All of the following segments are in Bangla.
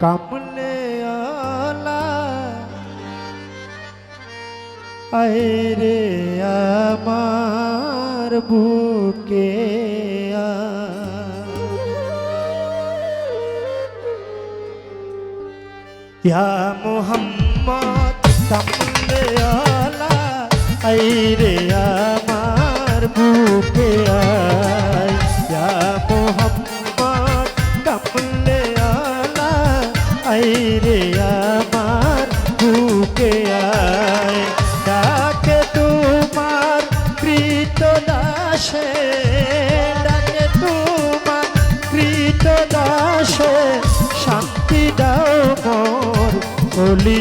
কামলে আলা। আইরে আমার বুকে আ। মোহাম্মদ কামলে আলা। আইরে আমার বুকে আয়। ইয়া মোহাম্মদ কামলে আলা আইরে আমার বুকে আয়। ডাকে তোমার কৃত দাসে ডাকে তোমার কৃত দাসে শান্তি দাও মোর বলি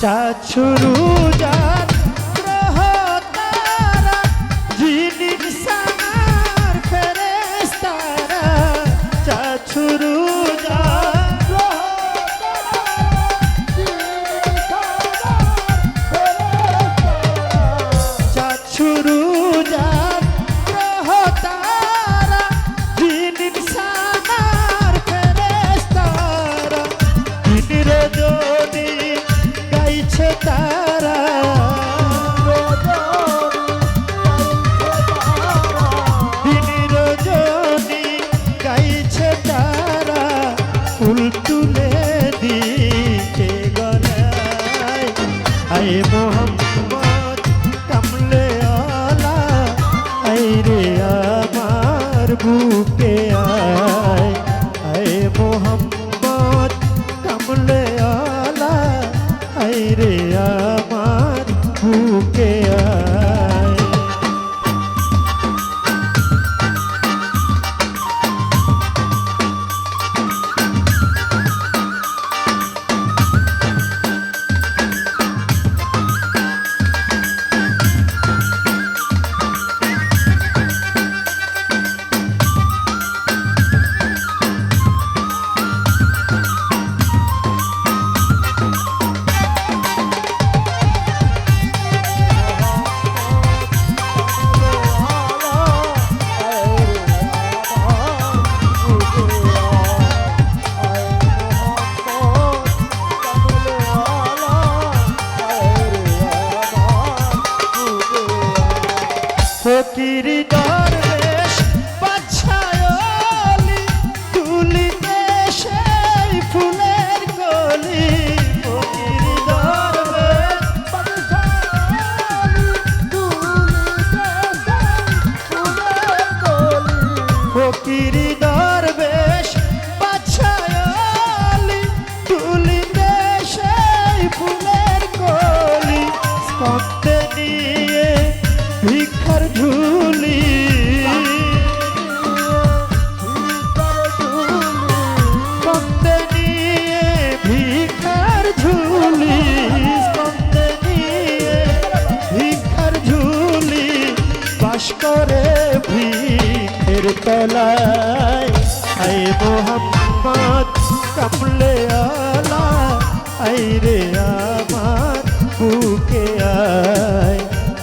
চাছুরু যার আয় তলায় আই মোহাম্মদ কামলে আলা আই রে আমার বুকে আয়।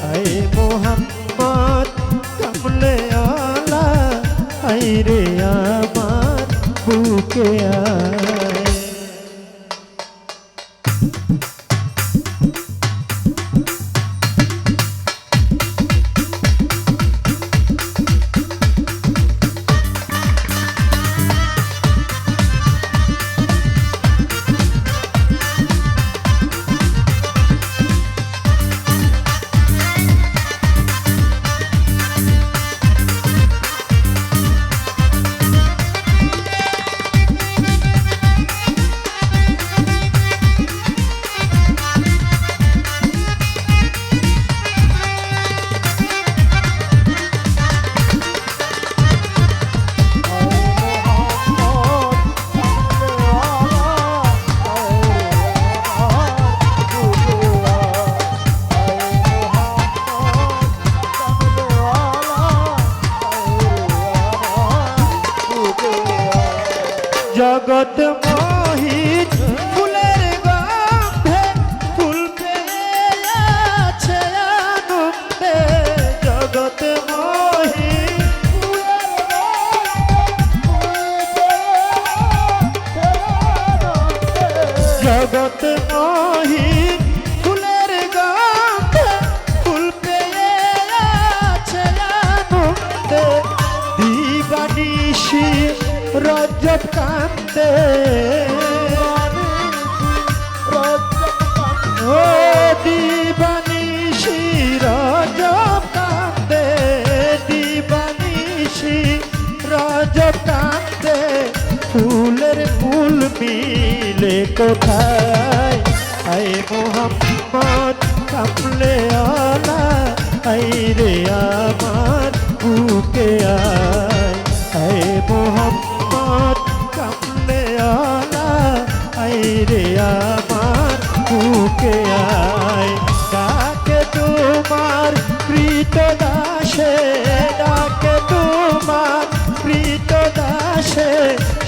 আই মোহাম্মদ কামলে আলা আই রে আমার বুকে আয়। জগৎ মোহিত, ফুলের গন্ধে ফুল আছে আনন্দে। জগৎ মোহিত জগৎ মোহিত, ফুলের গন্ধে আছে আনন্দে। দিবানিশি রজব কান্দে ও দিবানিশি রজব কান্দে দিবানিশি রজব কান্দে ফুলের ফুল মিলে কোথায়? আই মোহাম্মদ কামলে আলা আই রে আমার বুকে আয়। মোহাম্মদ আই রে আমার বুকে আয়। ডাকে তোমার কৃত দাসে, ডাকে তোমার কৃত দাসে।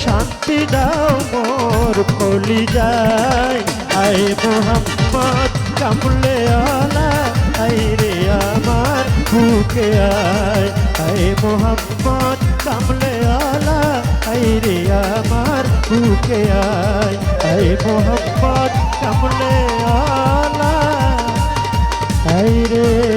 শান্তি দাও মোর কলি যায় আই মোহাম্মদ কামলে আলা আই রে আমার বুকে আয়। আই মোহাম্মদ কামলে আলা আই রে আমার বুকে আয়। আই মোহাম্মদ কামলে আলা। আই রে